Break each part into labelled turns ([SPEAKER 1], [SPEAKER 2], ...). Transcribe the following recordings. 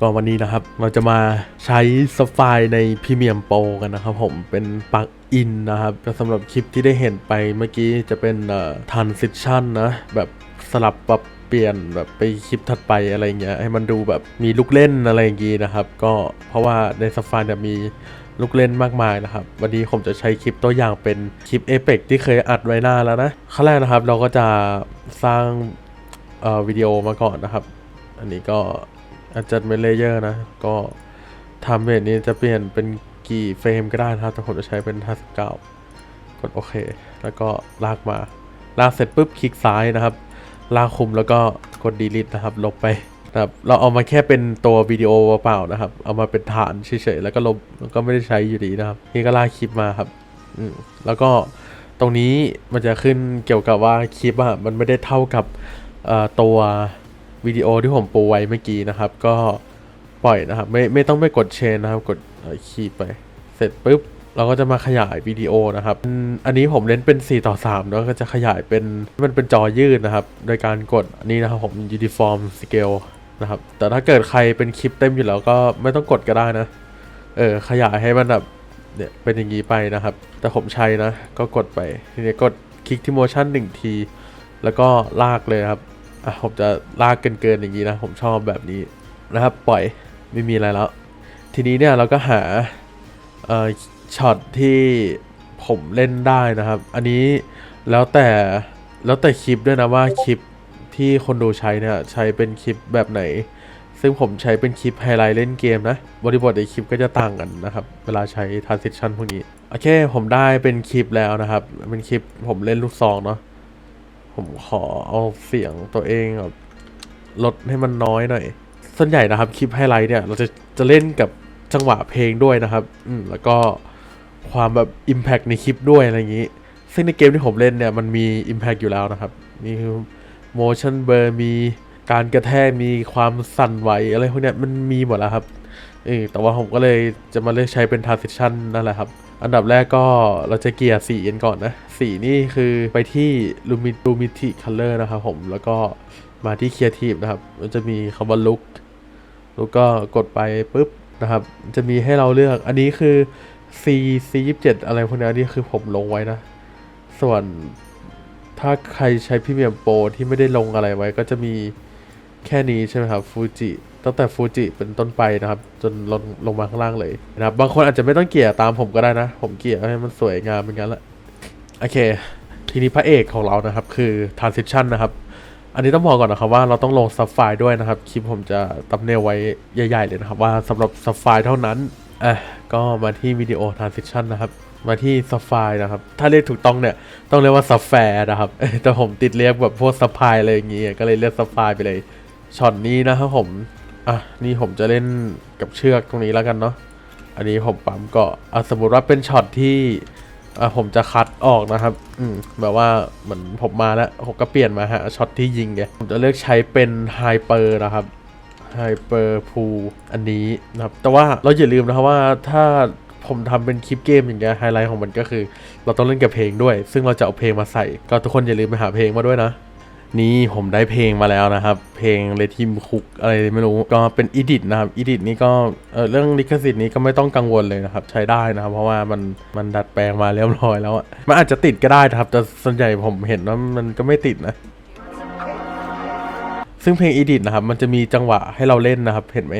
[SPEAKER 1] ก็วันนี้นะครับเราจะมาใช้สไฟล์ใน Premium Pro กันนะครับผมเป็นปลั๊กอินนะครับสำหรับคลิปที่ได้เห็นไปเมื่อกี้จะเป็นเอ่อ transition นะแบบสลับปรับเปลี่ยนแบบไปคลิปถัดไปอะไรเงี้ยให้มันดูแบบมีลูกเล่นอะไรอย่างงี้นะครับ ก็เพราะว่าในสไฟล์เนี่ยมี ลูกเล่นมากมายนะครับ วันนี้ผมจะใช้คลิปตัวอย่างเป็นคลิป Apex ที่เคยอัดไว้หน้าแล้วนะขั้นแรกนะครับเราก็จะสร้างเอ่อวิดีโอมาก่อนนะครับ อันนี้ก็ adjustment layer นะ ก็ทำแบบนี้จะเปลี่ยนเป็นกี่เฟรมก็ได้นะครับแต่ผมจะใช้เป็น 59 กดโอเค แล้วก็ลากมา ลากเสร็จปุ๊บคลิกซ้ายนะครับ ลากคุมแล้วก็กด delete นะครับ ลบไป นะครับเราเอามาแค่เป็นตัววิดีโอเปล่านะครับ เอามาเป็นฐานเฉยๆแล้วก็ลบแล้วก็ไม่ได้ใช้อยู่ดีนะครับนี่ก็ลากคลิปมาครับอืมแล้วก็ตรงนี้มันจะขึ้นเกี่ยวกับว่าคลิปอะมันไม่ได้เท่ากับตัววิดีโอที่ผมปูไว้เมื่อกี้นะครับ ก็ปล่อยนะครับ ไม่ไม่ต้องไปกดเชนนะครับ กดคีย์ไป เสร็จปุ๊บเราก็จะมาขยายวิดีโอนะครับ อันนี้ผมเล่นเป็น 4 ต่อ3แล้วก็จะขยายเป็นมันเป็นจอยืดนะครับ โดยการกดอันนี้นะครับผม uniform scale นะครับ แต่ถ้าเกิดใครเป็นคลิปเต็มอยู่แล้วก็ไม่ต้องกดก็ได้นะ เออ ขยายให้มันแบบเนี่ยเป็นอย่างนี้ไปนะครับ แต่ผมใช้นะ ก็กดไป ทีนี้กดคลิกที่ motion 1ที แล้วก็ลากเลยครับ อะผมจะลากเกินๆอย่างนี้นะ ผมชอบแบบนี้นะครับ ปล่อยไม่มีอะไรแล้ว ทีนี้เนี่ยเราก็หาเอ่อช็อตที่ผมเล่นได้นะครับ อันนี้แล้วแต่แล้วแต่คลิปด้วยนะว่าคลิป ที่คนดูใช้เนี่ยใช้เป็นคลิปแบบไหน ซึ่งผมใช้เป็นคลิปไฮไลท์เล่นเกมนะ บริบทในคลิปก็จะต่างกันนะครับ เวลาใช้ transition พวกนี้ โอเค ผมได้เป็นคลิปแล้วนะครับ เป็นคลิปผมเล่นลูกซองเนาะ ผมขอเอาเสียงตัวเองแบบลดให้มันน้อยหน่อย ส่วนใหญ่นะครับคลิปไฮไลท์เนี่ยเราจะจะเล่นกับจังหวะเพลงด้วยนะครับ อืมแล้วก็ความแบบ Impact ในคลิปด้วยอะไรอย่างนี้ ซึ่งในเกมที่ผมเล่นเนี่ยมันมี Impact อยู่แล้วนะครับมี motion blur มีการกระแทกมีความสั่นไหวอะไรพวกนี้มันมีหมดแล้วครับเออแต่ว่าผมก็เลยจะมาเลือกใช้เป็น transition นั่นแหละครับ อันดับแรกก็เราจะเกียร์สีกันก่อนนะสีนี่คือไปที่ Lumi Lumity Color นะครับผมแล้วก็มาที่ Creative นะครับ มันจะมีคำว่า Look แล้วก็กดไปปุ๊บนะครับ จะมีให้เราเลือกอันนี้คือ C C 27อะไรพวกนี้นี่คือผมลงไว้นะ ส่วน ถ้าใครใช้พ r เมียมโปรที่ไม่ได้ลงอะไรไว้ ก็จะมีแค่นี้ใช่ไหมครับฟูจิตั้งแต่ฟูจิเป็นต้นไปนะครับ จนลงลงมาข้างล่างเลยนะครับ บางคนอาจจะไม่ต้องเกลี่ยตามผมก็ได้นะ ผมเกลี่ยให้มันสวยงามเป็นงั้นแหละโอเค ทีนี้พระเอกของเรานะครับ คือ transition นะครับ อันนี้ต้องบอกก่อนนะครับว่าเราต้องลงซับไฟล์ด้วยนะครับ คลิปผมจะตับเนลไว้ใหญ่ ๆ เลยนะครับ ว่าสำหรับซับไฟล์เท่านั้นอะก็มาที่วิดีโอ transition นะครับ มาที่ซับไฟล์นะครับ ถ้าเรียกถูกต้องเนี่ย ต้องเรียกว่าซับแฟนะครับ แต่ผมติดเรียกแบบพวกซับไฟล์อะไรอย่างงี้ก็เลยเรียกซับไฟล์ไปเลยช็อตนี้นะครับผม อะ นี่ผมจะเล่นกับเชือกตรงนี้แล้วกันเนาะ อันนี้ผมปั๊มก็อะสมมติว่าเป็นช็อตที่ อะผมจะคัดออกนะครับ อืม แบบว่าเหมือนผมมาแล้วผมก็เปลี่ยนมาฮะช็อตที่ยิงไง ผมจะเลือกใช้เป็นไฮเปอร์นะครับไฮเปอร์พูอันนี้นะครับ แต่ว่าเราอย่าลืมนะครับว่าถ้า ผมทำเป็นคลิปเกมอย่างเงี้ยไฮไลท์ของมันก็คือ เราต้องเล่นกับเพลงด้วย ซึ่งเราจะเอาเพลงมาใส่ ก็ทุกคนอย่าลืมไปหาเพลงมาด้วยนะ นี่ผมได้เพลงมาแล้วนะครับ เพลงเลทิมคุกอะไรไม่รู้ก็เป็นอีดิทนะครับอีดิทนี้ก็เรื่องลิขสิทธิ์นี้ก็ไม่ต้องกังวลเลยนะครับ ใช้ได้นะครับ เพราะว่ามันมันดัดแปลงมาเรียบร้อยแล้วอะมันอาจจะติดก็ได้ครับ แต่ส่วนใหญ่ผมเห็นว่ามันก็ไม่ติดนะซึ่งเพลงอีดิทนะครับ มันจะมีจังหวะให้เราเล่นนะครับ เห็นไหม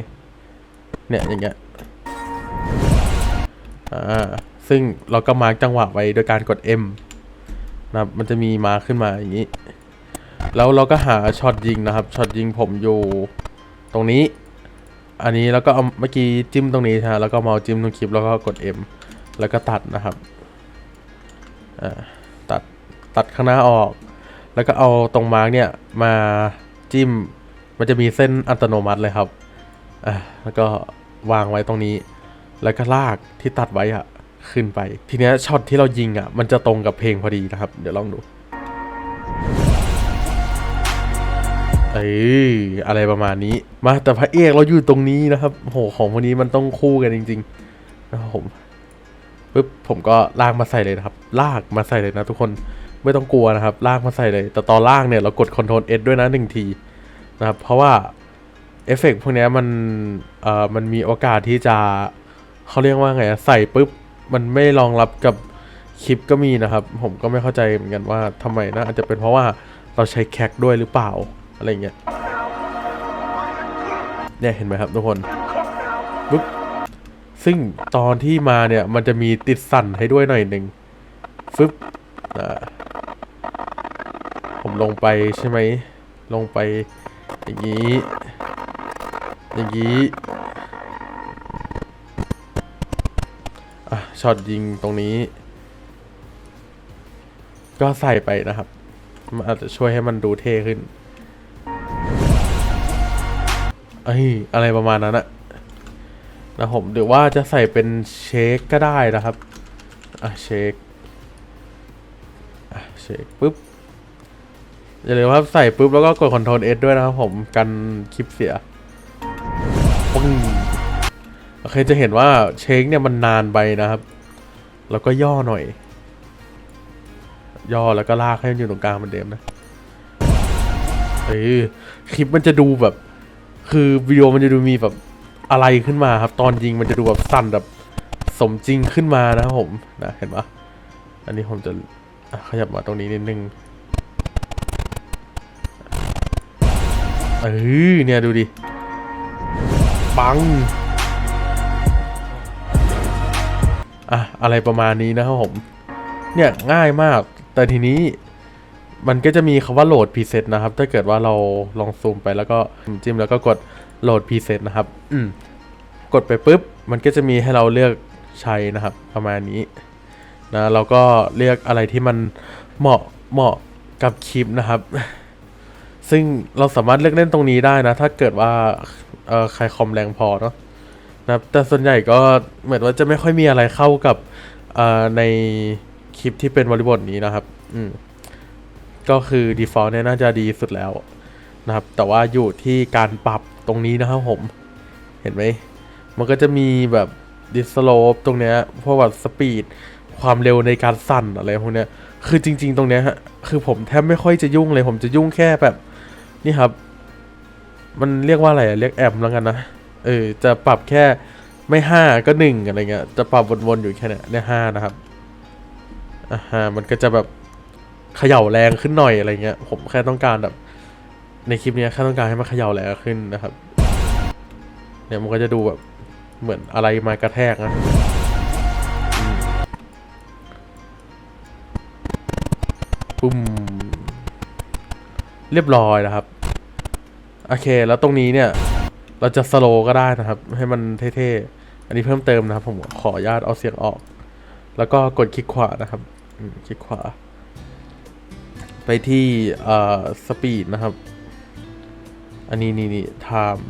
[SPEAKER 1] เนี่ยอย่างเงี้ย อ่าซึ่งเราก็มาร์กจังหวะไว้โดยการกด M นะครับมันจะมีมาขึ้นมาอย่างนี้ แล้วเราก็หาช็อตยิงนะครับช็อตยิงผมอยู่ตรงนี้ อันนี้แล้วก็เอาเมื่อกี้จิ้มตรงนี้ฮะแล้วก็เมาส์จิ้มตรงคลิปแล้วก็กด M แล้วก็ตัดนะครับอ่าตัดตัดข้างหน้าออก แล้วก็เอาตรงมาร์กเนี่ยมาจิ้มมันจะมีเส้นอัตโนมัติเลยครับอ่าแล้วก็วางไว้ตรงนี้ แล้วก็ลากที่ตัดไว้อะขึ้นไป ทีเนี้ยช็อตที่เรายิงอะมันจะตรงกับเพลงพอดีนะครับ เดี๋ยวลองดูเอ้อะไรประมาณนี้ มาแต่พระเอกเราอยู่ตรงนี้นะครับโหของพวกนี้มันต้องคู่กันจริงๆนะครับผมปุ๊บผมก็ลากมาใส่เลยนะครับ ลากมาใส่เลยนะทุกคนไม่ต้องกลัวนะครับ ลากมาใส่เลย แต่ตอนลากเนี่ยเรากด Ctrl S ด้วยนะหนึ่งทีนะครับ เพราะว่าเอฟเฟกต์พวกนี้มันเอ่อมันมีโอกาสที่จะ เขาเรียกว่าไงอะใส่ปุ๊บมันไม่รองรับกับคลิปก็มีนะครับ ผมก็ไม่เข้าใจเหมือนกันว่าทำไมนะอาจจะเป็นเพราะว่าเราใช้แคคด้วยหรือเปล่าอะไรเงี้ยเนี่ยเห็นไหมครับทุกคนปุ๊บซึ่งตอนที่มาเนี่ยมันจะมีติดสั่นให้ด้วยหน่อยหนึ่งฟึบอ่าผมลงไปใช่ไหมลงไปอย่างนี้ อย่างนี้ ช็อตยิงตรงนี้ ก็ใส่ไปนะครับ มันอาจจะช่วยให้มันดูเท่ขึ้นเอ้อะไรประมาณนั้นอะนะผมหรือว่าจะใส่เป็นเชคก็ได้นะครับ อะเชคอะเชคปุ๊บอย่าลืมว่าใส่ปุ๊บแล้วก็กด Ctrl S ด้วยนะครับผมกันคลิปเสียปึ้ง โอเคจะเห็นว่าเชคเนี่ยมันนานไปนะครับ แล้วก็ย่อหน่อย ย่อแล้วก็ลากให้มันอยู่ตรงกลางเหมือนเดิมนะเออคลิปมันจะดูแบบ คือวิดีโอมันจะดูมีแบบอะไรขึ้นมาครับ ตอนยิงมันจะดูแบบสั่นแบบสมจริงขึ้นมานะครับผมนะเห็นปะอันนี้ผมจะอะขยับมาตรงนี้นิดนึงเออเนี่ยดูดิ ปัง อะอะไรประมาณนี้นะครับผม เนี่ยง่ายมาก แต่ทีนี้มันก็จะมีคำว่าโหลดพรีเซตนะครับ ถ้าเกิดว่าเราลองซูมไปแล้วก็จิ้มแล้วก็กดโหลดพรีเซตนะครับ อืมกดไปปุ๊บ มันก็จะมีให้เราเลือกใช้นะครับ ประมาณนี้นะเราก็เลือกอะไรที่มันเหมาะเหมาะกับคลิปนะครับ ซึ่งเราสามารถเลือกเล่นตรงนี้ได้นะ ถ้าเกิดว่าใครคอมแรงพอเนาะ นะครับแต่ส่วนใหญ่ก็เหมือนว่าจะไม่ค่อยมีอะไรเข้ากับในคลิปที่เป็นบริบทนี้นะครับ อืมก็คือ default เนี่ยน่าจะดีสุดแล้วนะครับ แต่ว่าอยู่ที่การปรับตรงนี้นะครับผม เห็นไหม มันก็จะมีแบบ dislope ตรงเนี้ยพวกแบบสปีดความเร็วในการสั่นอะไรพวกเนี้ย คือจริง ๆ ตรงเนี้ยฮะคือผมแทบไม่ค่อยจะยุ่งเลย ผมจะยุ่งแค่แบบ นี่ครับ มันเรียกว่าอะไรอะเรียกแอมแล้วกันนะ เออจะปรับแค่ไม่ห้าก็หนึ่งอะไรเงี้ยจะปรับวนๆอยู่แค่เนี้ยเนี่ยห้านะครับอ่าฮะมันก็จะแบบเขย่าแรงขึ้นหน่อยอะไรเงี้ยผมแค่ต้องการแบบ ในคลิปเนี้ยแค่ต้องการให้มันเขย่าแรงขึ้นนะครับ เนี่ยมันก็จะดูแบบเหมือนอะไรมากระแทกนะปุ้มเรียบร้อยนะครับ โอเค แล้วตรงนี้เนี่ย เราจะสโลก็ได้นะครับ ให้มันเท่ๆ อันนี้เพิ่มเติมนะครับ ผมขออนุญาตเอาเสียงออก แล้วก็กดคลิกขวานะครับคลิกขวา ไปที่เอ่อสปีดนะครับ อันนี้นี่นี่ไทม์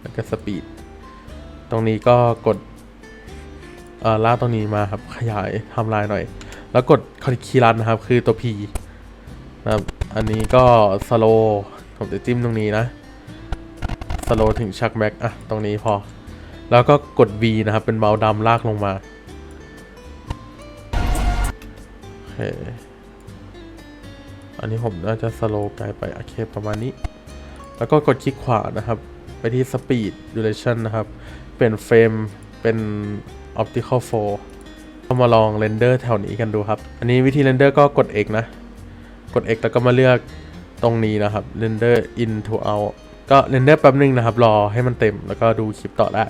[SPEAKER 1] แล้วก็สปีดตรงนี้ก็กดเอ่อลากตรงนี้มาครับ ขยายทำลายหน่อย แล้วกดคีย์รันนะครับ คือตัว P นะครับ อันนี้ก็สโลผมจะจิ้มตรงนี้นะ สโลถึงชักแม็กอะตรงนี้พอ แล้วก็กด V นะครับ เป็นเมาส์ดำลากลงมาโอเคอันนี้ผมน่าจะสโลไกลไป โอเค ประมาณนี้ แล้วก็กดคลิกขวานะครับ ไปที่ Speed Duration นะครับ เป็นเฟรมเป็น Optical Flow ก็มาลองเรนเดอร์แถวนี้กันดูครับ อันนี้วิธีเรนเดอร์ก็กด X นะ กด X แล้วก็มาเลือกตรงนี้นะครับ render in to out ก็เรนเดอร์แป๊บนึงนะครับ รอให้มันเต็มแล้วก็ดูคลิปต่อได้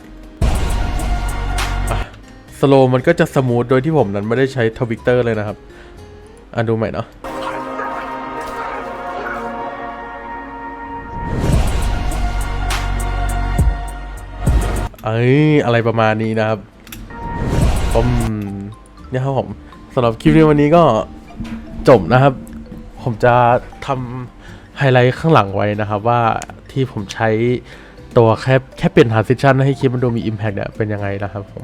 [SPEAKER 1] สโลมันก็จะสมูทโดยที่ผมนั้นไม่ได้ใช้ทวิตเตอร์เลยนะครับ อะดูใหม่เนาะเอ้ยอะไรประมาณนี้นะครับผมเนี่ยครับผมสำหรับคลิปในวันนี้ก็จบนะครับ ผมจะทำ ไฮไลท์ข้างหลังไว้นะครับว่าที่ผมใช้ตัวแค่แค่เปลี่ยน transition ให้คลิปมันดูมี impact เนี่ยเป็นยังไงนะครับผม